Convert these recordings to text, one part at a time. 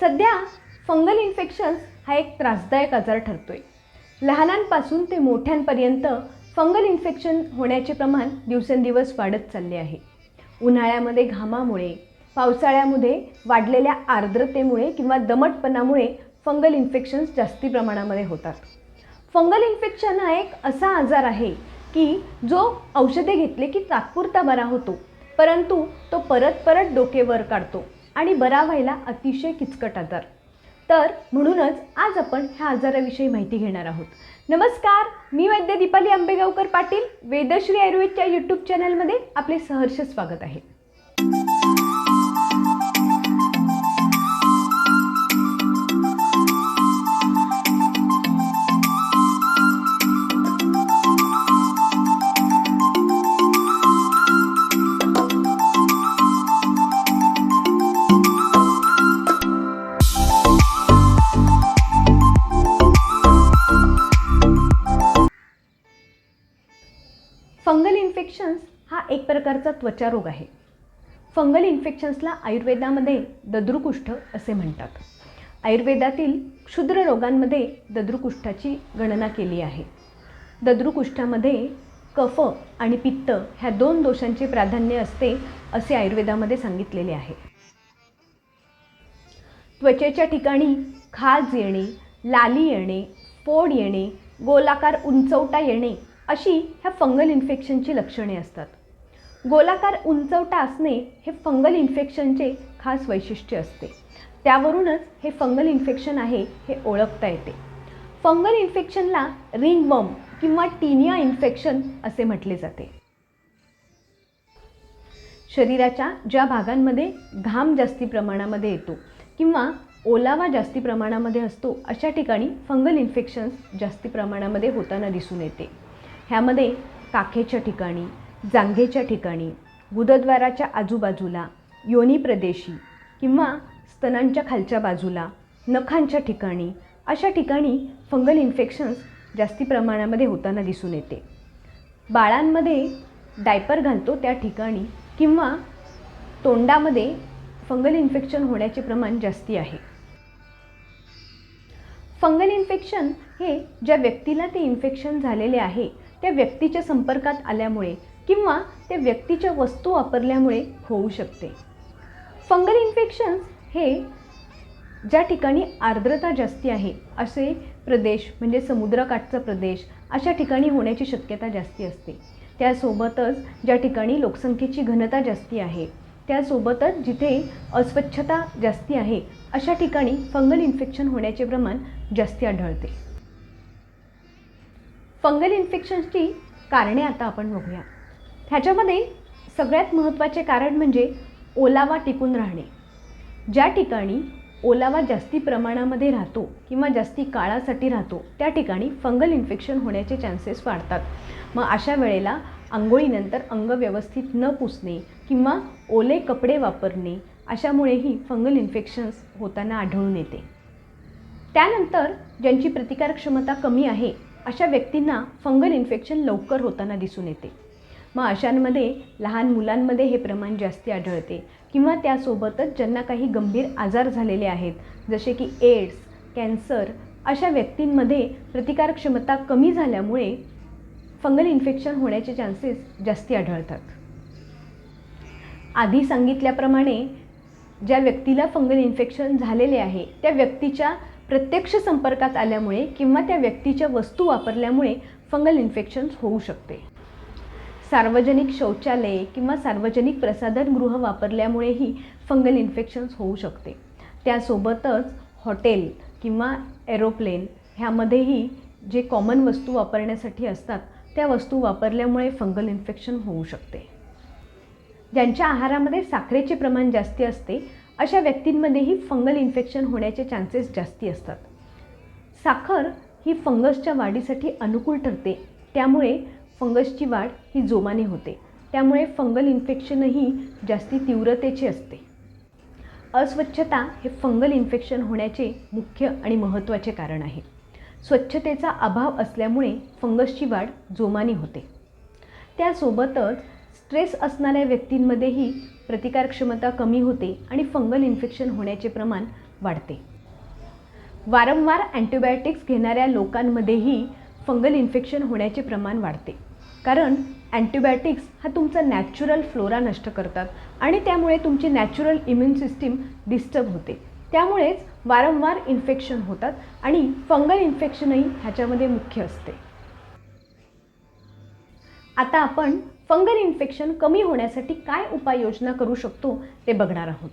सध्या fungal infections हा एक त्रासदायक आजार ठरतोय. लहानांपासून ते मोठ्यांपर्यंत फंगल इन्फेक्शन होण्याचे प्रमाण दिवसेंदिवस वाढत चालले आहे. उन्हाळ्यामध्ये घामामुळे पावसाळ्यामध्ये वाढलेल्या आर्द्रतेमुळे किंवा दमटपणामुळे फंगल इन्फेक्शन्स जास्ती प्रमाणामध्ये होतात. फंगल इन्फेक्शन हा एक असा आजार आहे की जो औषधे घेतले की तात्पुरता बरा होतो परंतु तो परत परत डोके वर काढतो. आणि बरा व्हायला अतिशय किचकट आजार तर म्हणूनच आज आपण ह्या आजाराविषयी माहिती घेणार आहोत. नमस्कार मी वैद्य दीपाली आंबेगावकर पाटील वेदश्री आयुर्वेदच्या यूट्यूब चॅनलमध्ये आपले सहर्ष स्वागत आहे. एक प्रकारचा त्वचारोग आहे. फंगल इन्फेक्शन्सला आयुर्वेदामध्ये दद्रुकुष्ठ असे म्हणतात. आयुर्वेदातील क्षुद्र रोगांमध्ये दद्रुकुष्ठाची गणना केली आहे. दद्रुकुष्ठामध्ये कफ आणि पित्त ह्या दोन दोषांचे प्राधान्य असते असे आयुर्वेदामध्ये सांगितलेले आहे. त्वचेच्या ठिकाणी खाज येणे लाली येणे फोड येणे गोलाकार उंचवटा येणे अशी ह्या फंगल इन्फेक्शनची लक्षणे असतात. गोलाकार उंचवटा असणे हे फंगल इन्फेक्शनचे खास वैशिष्ट्य असते. त्यावरूनच हे फंगल इन्फेक्शन आहे हे ओळखता येते. फंगल इन्फेक्शनला रिंगवम किंवा टिनिया इन्फेक्शन असे म्हटले जाते. शरीराच्या ज्या भागांमध्ये घाम जास्ती प्रमाणामध्ये येतो किंवा ओलावा जास्ती प्रमाणामध्ये असतो अशा ठिकाणी फंगल इन्फेक्शन्स जास्ती प्रमाणामध्ये होताना दिसून येते. ह्यामध्ये काखेच्या ठिकाणी जांघेच्या ठिकाणी गुदद्वाराच्या आजूबाजूला योनी प्रदेशी किंवा स्तनांच्या खालच्या बाजूला नखांच्या ठिकाणी अशा ठिकाणी फंगल इन्फेक्शन्स जास्ती प्रमाणामध्ये होताना दिसून येते. बाळांमध्ये डायपर घालतो त्या ठिकाणी किंवा तोंडामध्ये फंगल इन्फेक्शन होण्याचे प्रमाण जास्ती आहे. फंगल इन्फेक्शन हे ज्या व्यक्तीला ते इन्फेक्शन झालेले आहे त्या व्यक्तीच्या संपर्कात आल्यामुळे किंवा त्या व्यक्तीच्या वस्तू वापरल्यामुळे होऊ शकते. फंगल इन्फेक्शन्स हे ज्या ठिकाणी आर्द्रता जास्ती आहे असे प्रदेश म्हणजे समुद्रकाठचा प्रदेश अशा ठिकाणी होण्याची शक्यता जास्ती असते. त्यासोबतच ज्या ठिकाणी लोकसंख्येची घनता जास्ती आहे त्यासोबतच जिथे अस्वच्छता जास्ती आहे अशा ठिकाणी फंगल इन्फेक्शन होण्याचे प्रमाण जास्ती आढळते. फंगल इन्फेक्शन्सची कारणे आता आपण बघूया. ह्याच्यामध्ये सगळ्यात महत्त्वाचे कारण म्हणजे ओलावा टिकून राहणे. ज्या ठिकाणी ओलावा जास्ती प्रमाणामध्ये राहतो किंवा जास्ती काळासाठी राहतो त्या ठिकाणी फंगल इन्फेक्शन होण्याचे चान्सेस वाढतात. मग अशा वेळेला आंघोळीनंतर अंग व्यवस्थित न पुसणे किंवा ओले कपडे वापरणे अशामुळेही फंगल इन्फेक्शन्स होताना आढळून येते. त्यानंतर ज्यांची प्रतिकारक्षमता कमी आहे अशा व्यक्तींना फंगल इन्फेक्शन लवकर होताना दिसून येते. मग अशांमध्ये लहान मुलांमध्ये हे प्रमाण जास्ती आढळते. किंवा त्यासोबतच ज्यांना काही गंभीर आजार झालेले आहेत जसे की एड्स कॅन्सर अशा व्यक्तींमध्ये प्रतिकारक्षमता कमी झाल्यामुळे फंगल इन्फेक्शन होण्याचे चान्सेस जास्ती आढळतात. आधी सांगितल्याप्रमाणे ज्या व्यक्तीला फंगल इन्फेक्शन झालेले आहे त्या व्यक्तीच्या प्रत्यक्ष संपर्कात आल्यामुळे किंवा त्या व्यक्तीच्या वस्तू वापरल्यामुळे फंगल इन्फेक्शन्स होऊ शकते. सार्वजनिक शौचालये किंवा सार्वजनिक प्रसाधनगृह वापरल्यामुळेही फंगल इन्फेक्शन्स होऊ शकते. त्यासोबतच हॉटेल किंवा एरोप्लेन ह्यामध्येही जे कॉमन वस्तू वापरण्यासाठी असतात त्या वस्तू वापरल्यामुळे फंगल इन्फेक्शन होऊ शकते. ज्यांच्या आहारामध्ये साखरेचे प्रमाण जास्ती असते अशा व्यक्तींमध्येही फंगल इन्फेक्शन होण्याचे चान्सेस जास्ती असतात. साखर ही फंगसच्या वाढीसाठी अनुकूल ठरते. त्यामुळे फंगसची वाढ ही जोमाने होते. त्यामुळे फंगल इन्फेक्शनही जास्ती तीव्रतेचे असते. अस्वच्छता हे फंगल इन्फेक्शन होण्याचे मुख्य आणि महत्त्वाचे कारण आहे. स्वच्छतेचा अभाव असल्यामुळे फंगसची वाढ जोमाने होते. त्यासोबतच स्ट्रेस असणाऱ्या व्यक्तींमध्येही प्रतिकारक्षमता कमी होते आणि फंगल इन्फेक्शन होण्याचे प्रमाण वाढते. वारंवार अँटीबायोटिक्स घेणाऱ्या लोकांमध्येही फंगल इन्फेक्शन होण्याचे प्रमाण वाढते. कारण अँटीबायोटिक्स हा तुमचा नॅचरल फ्लोरा नष्ट करतात आणि त्यामुळे तुमची नॅचरल इम्युन सिस्टीम डिस्टर्ब होते. त्यामुळेच वारंवार इन्फेक्शन होतात आणि फंगल इन्फेक्शनही ह्याच्यामध्ये मुख्य असते. आता आपण फंगल इन्फेक्शन कमी होण्यासाठी काय उपाययोजना करू शकतो ते बघणार आहोत.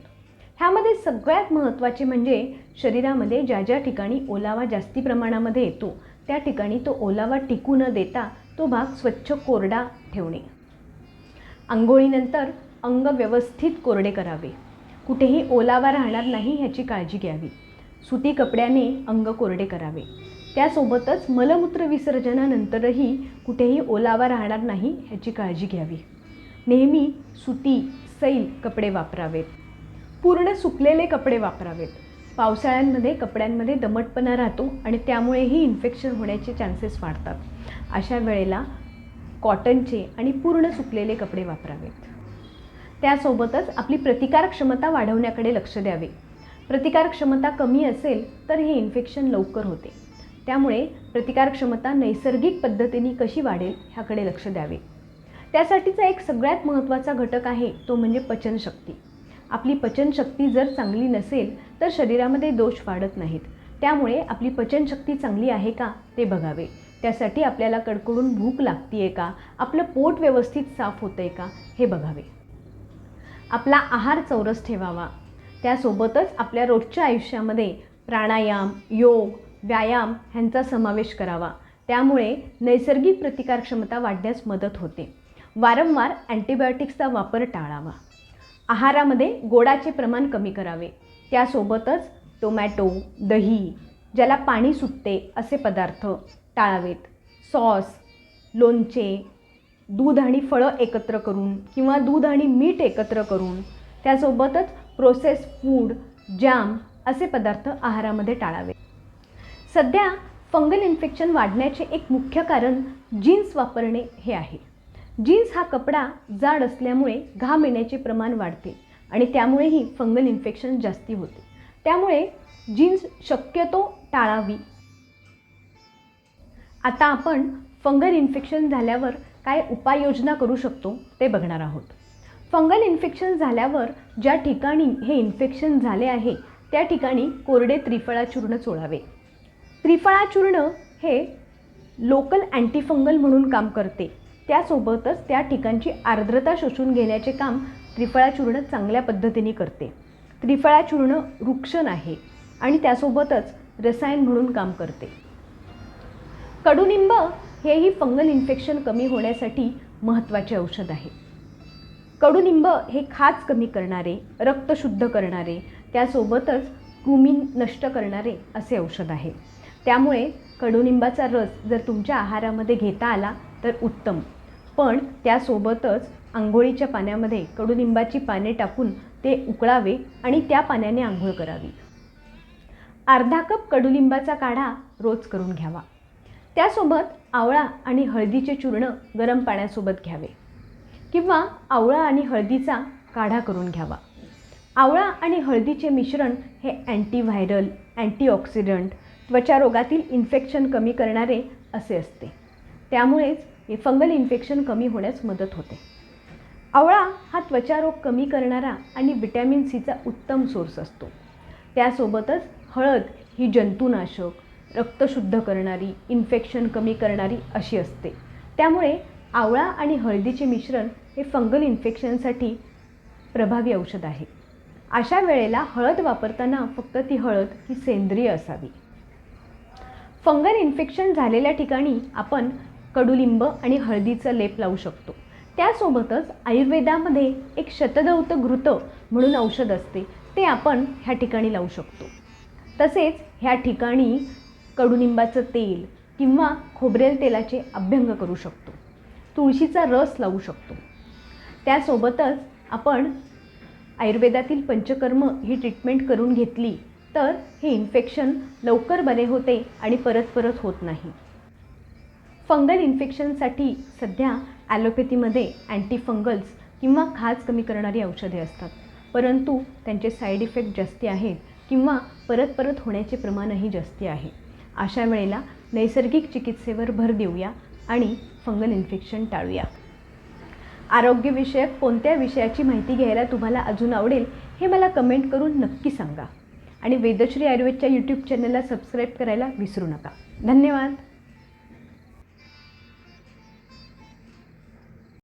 ह्यामध्ये सगळ्यात महत्त्वाचे म्हणजे शरीरामध्ये ज्या ज्या ठिकाणी ओलावा जास्ती प्रमाणामध्ये येतो त्या ठिकाणी तो ओलावा टिकू न देता तो भाग स्वच्छ कोरडा ठेवणे. आंघोळीनंतर अंग व्यवस्थित कोरडे करावे. कुठेही ओलावा राहणार नाही ह्याची काळजी घ्यावी. सुती कपड्याने अंग कोरडे करावे. त्यासोबतच मलमूत्र विसर्जनानंतरही कुठेही ओलावा राहणार नाही ह्याची काळजी घ्यावी. नेहमी सुती सैल कपडे वापरावेत. पूर्ण सुकलेले कपडे वापरावेत. पावसाळ्यांमध्ये कपड्यांमध्ये दमटपणा राहतो आणि त्यामुळेही इन्फेक्शन होण्याचे चान्सेस वाढतात. अशा वेळेला कॉटनचे आणि पूर्ण सुकलेले कपडे वापरावेत. त्यासोबतच आपली प्रतिकार क्षमता वाढवण्याकडे लक्ष द्यावे. प्रतिकार क्षमता कमी असेल तर हे इन्फेक्शन लवकर होते. त्यामुळे प्रतिकार क्षमता नैसर्गिक पद्धतीने कशी वाढेल ह्याकडे लक्ष द्यावे. त्यासाठीचा एक सगळ्यात महत्त्वाचा घटक आहे तो म्हणजे पचनशक्ती. आपली पचनशक्ती जर चांगली नसेल तर शरीरामध्ये दोष वाढत नाहीत. त्यामुळे आपली पचनशक्ती चांगली आहे का ते बघावे. त्यासाठी आपल्याला कडकडून भूक लागती आहे का? आपलं पोट व्यवस्थित साफ होतं आहे का? हे बघावे. आपला आहार चौरस ठेवावा. त्यासोबतच आपल्या रोजच्या आयुष्यामध्ये प्राणायाम योग व्यायाम ह्यांचा समावेश करावा. त्यामुळे नैसर्गिक प्रतिकारक्षमता वाढण्यास मदत होते. वारंवार अँटीबायोटिक्सचा वापर टाळावा. आहारामध्ये गोडाचे प्रमाण कमी करावे. त्यासोबतच टोमॅटो दही ज्याला पाणी सुटते असे पदार्थ टाळावेत. सॉस लोणचे दूध आणि फळं एकत्र करून किंवा दूध आणि मीठ एकत्र करून त्यासोबतच प्रोसेस फूड जॅम असे पदार्थ आहारामध्ये टाळावे सध्या फंगल इन्फेक्शन वाढण्याचे एक मुख्य कारण जीन्स वापरणे हे आहे. जीन्स हा कपडा जाड असल्यामुळे घाम येण्याचे प्रमाण वाढते आणि त्यामुळेही फंगल इन्फेक्शन जास्ती होते. त्यामुळे जीन्स शक्यतो टाळावी. आता आपण फंगल इन्फेक्शन झाल्यावर काय उपाययोजना करू शकतो ते बघणार आहोत. फंगल इन्फेक्शन झाल्यावर ज्या ठिकाणी हे इन्फेक्शन झाले आहे त्या ठिकाणी कोरडे त्रिफळा चूर्ण चोळावे. त्रिफळा चूर्ण हे लोकल अँटीफंगल म्हणून काम करते. त्यासोबतच त्या ठिकाणची आर्द्रता शोषून घेण्याचे काम त्रिफळा चूर्ण चांगल्या पद्धतीने करते. त्रिफळा चूर्ण रुक्षण आहे आणि त्यासोबतच रसायन म्हणून काम करते. कडुनिंब हेही फंगल इन्फेक्शन कमी होण्यासाठी महत्त्वाचे औषध आहे. कडुनिंब हे खाज कमी करणारे रक्त शुद्ध करणारे त्यासोबतच कृमी नष्ट करणारे असे औषध आहे. त्यामुळे कडुनिंबाचा रस जर तुमच्या आहारामध्ये घेता आला तर उत्तम. पण त्यासोबतच आंघोळीच्या पाण्यामध्ये कडुनिंबाची पाने टाकून ते उकळावे आणि त्या पाण्याने आंघोळ करावी. अर्धा कप कडुलिंबाचा काढा रोज करून घ्यावा. त्यासोबत आवळा आणि हळदीचे चूर्ण गरम पाण्यासोबत घ्यावे. किंवा आवळा आणि हळदीचा काढा करून घ्यावा. आवळा आणि हळदीचे मिश्रण हे अँटीव्हायरल अँटीऑक्सिडंट त्वचारोगातील इन्फेक्शन कमी करणारे असे असते. त्यामुळेच हे फंगल इन्फेक्शन कमी होण्यास मदत होते. आवळा हा त्वचारोग कमी करणारा आणि विटॅमिन सीचा उत्तम सोर्स असतो. त्यासोबतच हळद ही जंतुनाशक रक्त शुद्ध करणारी इन्फेक्शन कमी करणारी अशी असते. त्यामुळे आवळा आणि हळदीचे मिश्रण हे फंगल इन्फेक्शनसाठी प्रभावी औषध आहे. अशा वेळेला हळद वापरताना फक्त ती हळद ही सेंद्रिय असावी. फंगल इन्फेक्शन झालेल्या ठिकाणी आपण कडुलिंब आणि हळदीचं लेप लावू शकतो. त्यासोबतच आयुर्वेदामध्ये एक शतदौत घृत म्हणून औषध असते. ते आपण ह्या ठिकाणी लावू शकतो. तसेच ह्या ठिकाणी कडुनिंबाचं तेल किंवा खोबरेल तेलाचे अभ्यंग करू शकतो. तुळशीचा रस लावू शकतो. त्यासोबतच आपण आयुर्वेदातील पंचकर्म ही ट्रीटमेंट करून घेतली तर हे इन्फेक्शन लवकर बरे होते आणि परत परत होत नाही. फंगल इन्फेक्शनसाठी सध्या ॲलोपॅथीमध्ये अँटीफंगल्स किंवा खाज कमी करणारी औषधे असतात. परंतु त्यांचे साईड इफेक्ट जास्ती आहेत किंवा परत परत होण्याचे प्रमाणही जास्ती आहे. अशा वेळेला नैसर्गिक चिकित्सेवर भर देऊया आणि फंगल इन्फेक्शन टाळूया. आरोग्यविषयक कोणत्या विषयाची माहिती घ्यायला तुम्हाला अजून आवडेल हे मला कमेंट करून नक्की सांगा. आणि वेदश्री आयुर्वेदच्या यूट्यूब चॅनलला सबस्क्राईब करायला विसरू नका. धन्यवाद.